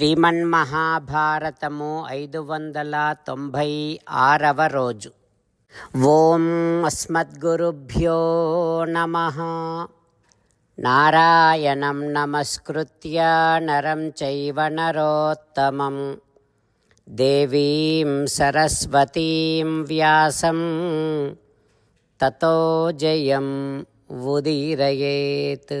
శ్రీమన్మహాభారతము ఐదు వందల తొంభై ఆరవ రోజు ఓం అస్మద్గురుభ్యో నమ నారాయణం నమస్కృత్య నరం చైవ నరోత్తమం దేవీం సరస్వతీం వ్యాసం తతో జయం ఉదీరయేత్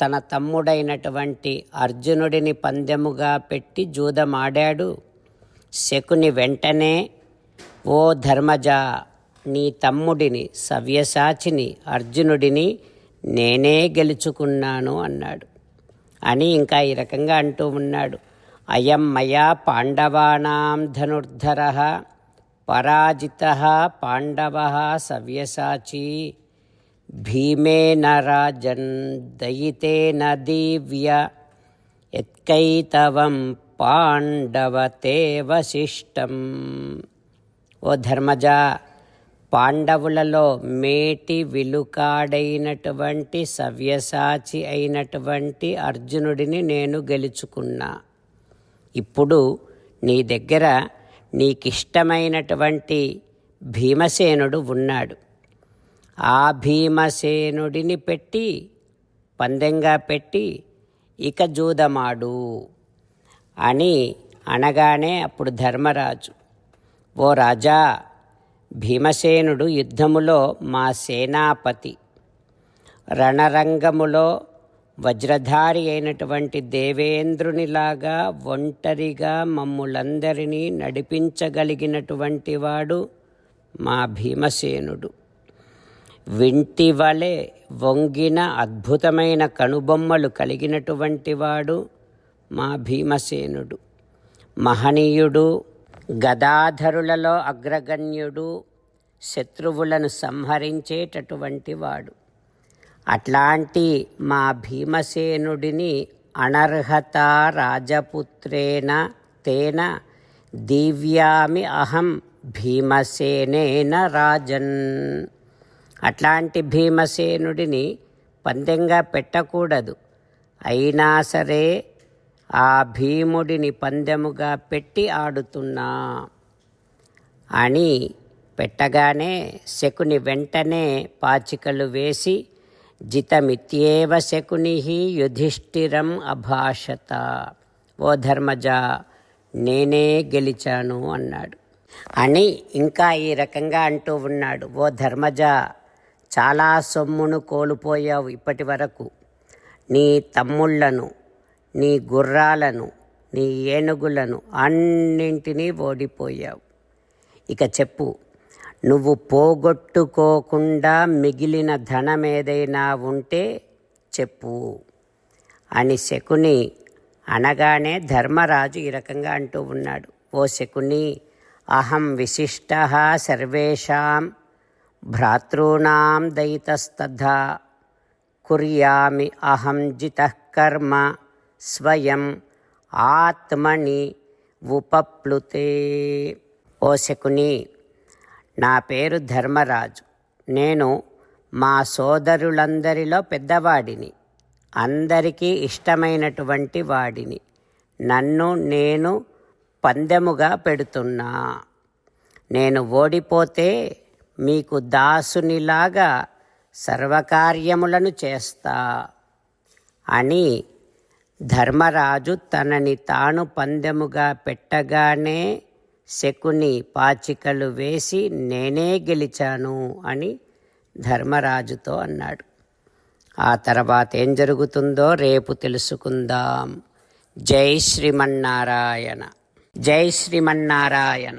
తన తమ్ముడైనటువంటి అర్జునుడిని పందెముగా పెట్టి జూదమాడాడు. శకుని వెంటనే ఓ ధర్మజ నీ తమ్ముడిని సవ్యసాచిని అర్జునుడిని నేనే గెలుచుకున్నాను అన్నాడు. అని ఇంకా ఈ రకంగా అంటూ ఉన్నాడు. అయం మయా పాండవానాం ధనుర్ధర పరాజిత పాండవ సవ్యసాచి భీమేన రాజన్ దయితేన దివ్య ఎత్కైతవం పాండవతే వశిష్టం ఓ ధర్మజ పాండవులలో మేటి విలుకాడైనటువంటి సవ్యసాచి అయినటువంటి అర్జునుడిని నేను గెలుచుకున్నా. ఇప్పుడు నీ దగ్గర నీకిష్టమైనటువంటి భీమసేనుడు ఉన్నాడు. ఆ భీమసేనుడిని పెట్టి పందెంగా పెట్టి ఇక జూదమాడు అని అనగానే అప్పుడు ధర్మరాజు ఓ రాజా భీమసేనుడు యుద్ధములో మా సేనాపతి రణరంగములో వజ్రధారి అయినటువంటి దేవేంద్రునిలాగా ఒంటరిగా మమ్ములందరినీ నడిపించగలిగినటువంటి వాడు మా భీమసేనుడు. వింటివలే వంగిన అద్భుతమైన కనుబొమ్మలు కలిగినటువంటి వాడు మా భీమసేనుడు. మహనీయుడు గదాధరులలో అగ్రగణ్యుడు శత్రువులను సంహరించేటటువంటి వాడు. అట్లాంటి మా భీమసేనుడిని అనర్హత రాజపుత్రేణ తేన దివ్యామి అహం భీమసేనేన రాజన్. అట్లాంటి భీమసేనుడిని పందెంగా పెట్టకూడదు. అయినా సరే ఆ భీముడిని పందెముగా పెట్టి ఆడుతున్నా. అని పెట్టగానే శకుని వెంటనే పాచికలు వేసి జితమిత్యేవ శకుని యుధిష్ఠిరం అభాషత. ఓ ధర్మజ నేనే గెలిచాను అన్నాడు. అని ఇంకా ఈ రకంగా అంటూ ఉన్నాడు. ఓ ధర్మజ చాలా సొమ్మును కోల్పోయావు ఇప్పటి వరకు. నీ తమ్ముళ్ళను నీ గుర్రాలను నీ ఏనుగులను అన్నింటినీ ఓడిపోయావు. ఇక చెప్పు నువ్వు పోగొట్టుకోకుండా మిగిలిన ధనం ఏదైనా ఉంటే చెప్పు అని శకుని అనగానే ధర్మరాజు ఈ రకంగా అంటూ ఉన్నాడు. ఓ శకుని అహం విశిష్ట సర్వేషాం భ్రాతॄణాం దయితస్తథా కుర్యామి అహం జితః కర్మ స్వయం ఆత్మని ఉపప్లుతే ఓ శకుని నా పేరు ధర్మరాజు. నేను మా సోదరులందరిలో పెద్దవాడిని. అందరికీ ఇష్టమైనటువంటి వాడిని. నన్ను నేను పందెముగా పెడుతున్నా. నేను ఓడిపోతే మీకు దాసునిలాగా సర్వకార్యములను చేస్తా అని ధర్మరాజు తనని తాను పందెముగా పెట్టగానే శకుని పాచికలు వేసి నేనే గెలిచాను అని ధర్మరాజుతో అన్నాడు. ఆ తర్వాత ఏం జరుగుతుందో రేపు తెలుసుకుందాం. జై శ్రీమన్నారాయణ. జై శ్రీమన్నారాయణ.